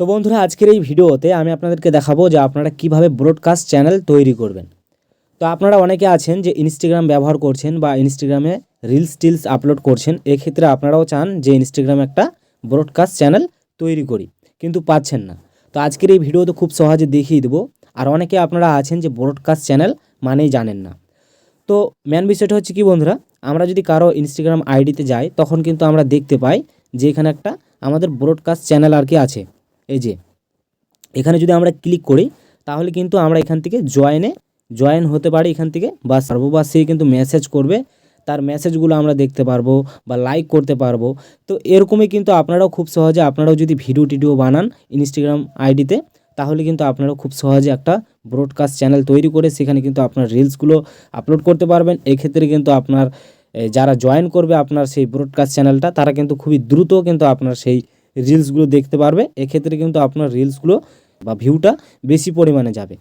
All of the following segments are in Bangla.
তো বন্ধুরা, আজকের এই ভিডিওতে আমি আপনাদেরকে দেখাবো যে আপনারা কীভাবে ব্রডকাস্ট চ্যানেল তৈরি করবেন। তো আপনারা অনেকে আছেন যে ইনস্টাগ্রাম ব্যবহার করছেন বা ইনস্টাগ্রামে রিলস টিলস আপলোড করছেন, এক্ষেত্রে আপনারাও চান যে ইনস্টাগ্রামে একটা ব্রডকাস্ট চ্যানেল তৈরি করি, কিন্তু পাচ্ছেন না। তো আজকের এই ভিডিওতে খুব সহজে দেখিয়ে দেবো, আর অনেকে আপনারা আছেন যে ব্রডকাস্ট চ্যানেল মানেই জানেন না। তো মেন বিষয়টা হচ্ছে কি বন্ধুরা, আমরা যদি কারও ইনস্টাগ্রাম আইডিতে যাই, তখন কিন্তু আমরা দেখতে পাই যে এখানে একটা আমাদের ব্রডকাস্ট চ্যানেল আর কি আছে। এই যে, এখানে যদি আমরা ক্লিক করি, তাহলে কিন্তু আমরা এখান থেকে জয়েনে জয়েন হতে পারি এখান থেকে, বা পারব বা সে কিন্তু মেসেজ করবে, তার মেসেজগুলো আমরা দেখতে পারব বা লাইক করতে পারব। তো এরকমই কিন্তু আপনারাও খুব সহজে, আপনারাও যদি ভিডিও টিডিও বানান ইনস্টাগ্রাম আইডিতে তাহলে কিন্তু আপনারাও খুব সহজে একটা ব্রডকাস্ট চ্যানেল তৈরি করে সেখানে কিন্তু আপনার রিলসগুলো আপলোড করতে পারবেন। এক্ষেত্রে কিন্তু আপনার যারা জয়েন করবে আপনার সেই ব্রডকাস্ট চ্যানেলটা তারা কিন্তু খুবই দ্রুত কিন্তু আপনার সেই রিলসগুলো দেখতে পারবে, এক্ষেত্রে কিন্তু আপনার রিলসগুলো বা ভিউটা বেশি পরিমাণে যাবে।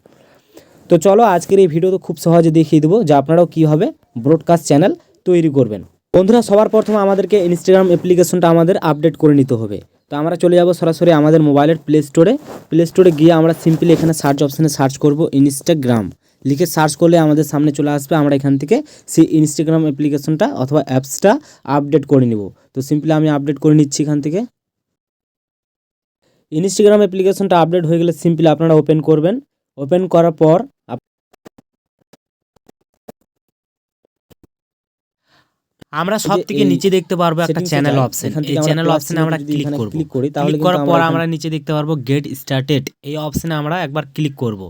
তো চলো আজকের এই ভিডিও তো খুব সহজে দেখিয়ে দেবো যে আপনারাও কীভাবে ব্রডকাস্ট চ্যানেল তৈরি করবেন। বন্ধুরা, সবার প্রথমে আমাদেরকে ইনস্টাগ্রাম অ্যাপ্লিকেশনটা আমাদের আপডেট করে নিতে হবে। তো আমরা চলে যাব সরাসরি আমাদের মোবাইলের প্লে স্টোরে প্লে স্টোরে গিয়ে আমরা সিম্পলি এখানে সার্চ অপশানে সার্চ করব ইনস্টাগ্রাম লিখে সার্চ করলে আমাদের সামনে চলে আসবে, আমরা এখান থেকে সেই ইনস্টাগ্রাম অ্যাপ্লিকেশনটা অথবা অ্যাপসটা আপডেট করে নিব। তো সিম্পলি আমি আপডেট করে নিচ্ছি এখান থেকে। ইনস্টাগ্রাম অ্যাপ্লিকেশনটা আপডেট হয়ে গেলে সিম্পলি আপনারা ওপেন করবেন। ওপেন করার পর আমরা সব থেকে নিচে দেখতে পারব একটা চ্যানেল অপশন এই চ্যানেল অপশনে আমরা ক্লিক করব। ক্লিক করার পর আমরা নিচে দেখতে পারব গেট স্টার্টেড এই অপশনে আমরা একবার ক্লিক করব।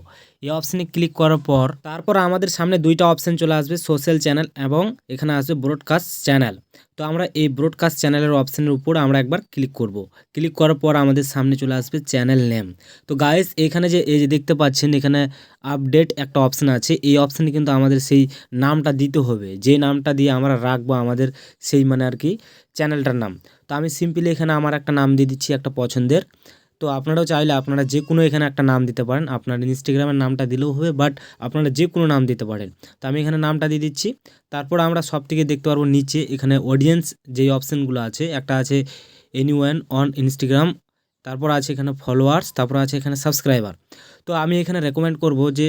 এই অপশনে ক্লিক করার পর তারপর আমাদের সামনে দুইটা অপশন চলে আসবে সোশ্যাল চ্যানেল এবং এখানে আসবে ব্রডকাস্ট চ্যানেল তো আমরা এই ব্রডকাস্ট চ্যানেলের অপশনের উপর আমরা একবার ক্লিক করব। ক্লিক করার পর আমাদের সামনে চলে আসবে চ্যানেল নেম তো গাইস এখানে যে, এই যে দেখতে পাচ্ছেন, এখানে আপডেট একটা অপশন আছে। এই অপশানে কিন্তু আমাদের সেই নামটা দিতে হবে। যে নামটা দিয়ে আমরা রাখব আমাদের সেই মানে আর কি চ্যানেলটার নাম। তো আমি সিম্পলি এখানে আমার একটা নাম দিয়ে দিচ্ছি একটা পছন্দের। তো আপনারাও চাইলে আপনারা যে কোনো এখানে একটা নাম দিতে পারেন। আপনার ইনস্টাগ্রামের নামটা দিলেও হবে বাট আপনারা যে কোনো নাম দিতে পারেন। তো আমি এখানে নামটা দিয়ে দিচ্ছি। তারপর আমরা সব থেকে দেখতে পারব নিচে এখানে অডিয়েন্স যেই অপশানগুলো আছে, একটা আছে এনি ওয়ান অন ইনস্টাগ্রাম তারপর আছে এখানে ফলোয়ার্স তারপর আছে এখানে সাবস্ক্রাইবার তো আমি এখানে রেকমেন্ড করব যে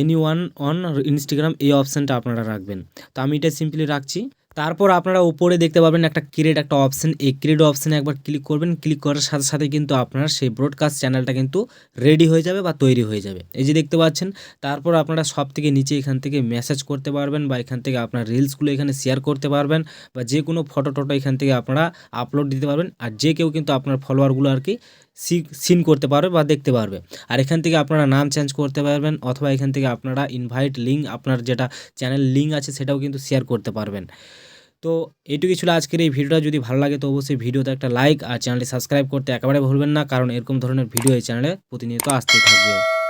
এনি ওয়ান অন ইনস্টাগ্রাম এই অপশানটা আপনারা রাখবেন। তো আমি এটা সিম্পলি রাখছি। তারপর আপনারা উপরে দেখতে পাবেন একটা ক্রিয়েট একটা অপশন এই ক্রিয়েট অপশানে একবার ক্লিক করবেন। ক্লিক করার সাথে সাথে কিন্তু আপনার সেই ব্রডকাস্ট চ্যানেলটা কিন্তু রেডি হয়ে যাবে বা তৈরি হয়ে যাবে। এই যে দেখতে পাচ্ছেন, তারপর আপনারা সব থেকে নিচে এখান থেকে মেসেজ করতে পারবেন বা এখান থেকে আপনার রিলসগুলো এখানে শেয়ার করতে পারবেন বা যে কোনো ফটো টটো এখান থেকে আপনারা আপলোড দিতে পারবেন। আর যে কেউ কিন্তু আপনার ফলোয়ারগুলো আর কি সিন করতে পারবে বা দেখতে পারবে। আর এখান থেকে আপনারা নাম চেঞ্জ করতে পারবেন অথবা এখান থেকে আপনারা ইনভাইট লিঙ্ক আপনার যেটা চ্যানেল লিঙ্ক আছে সেটাও কিন্তু শেয়ার করতে পারবেন। তো এইটুকুই ছিল আজকের এই ভিডিওটা। যদি ভালো লাগে তো অবশ্যই ভিডিওতে একটা লাইক আর চ্যানেলটি সাবস্ক্রাইব করতে একেবারে ভুলবেন না, কারণ এরকম ধরনের ভিডিও এই চ্যানেলে প্রতিনিয়ত আসতে থাকবে।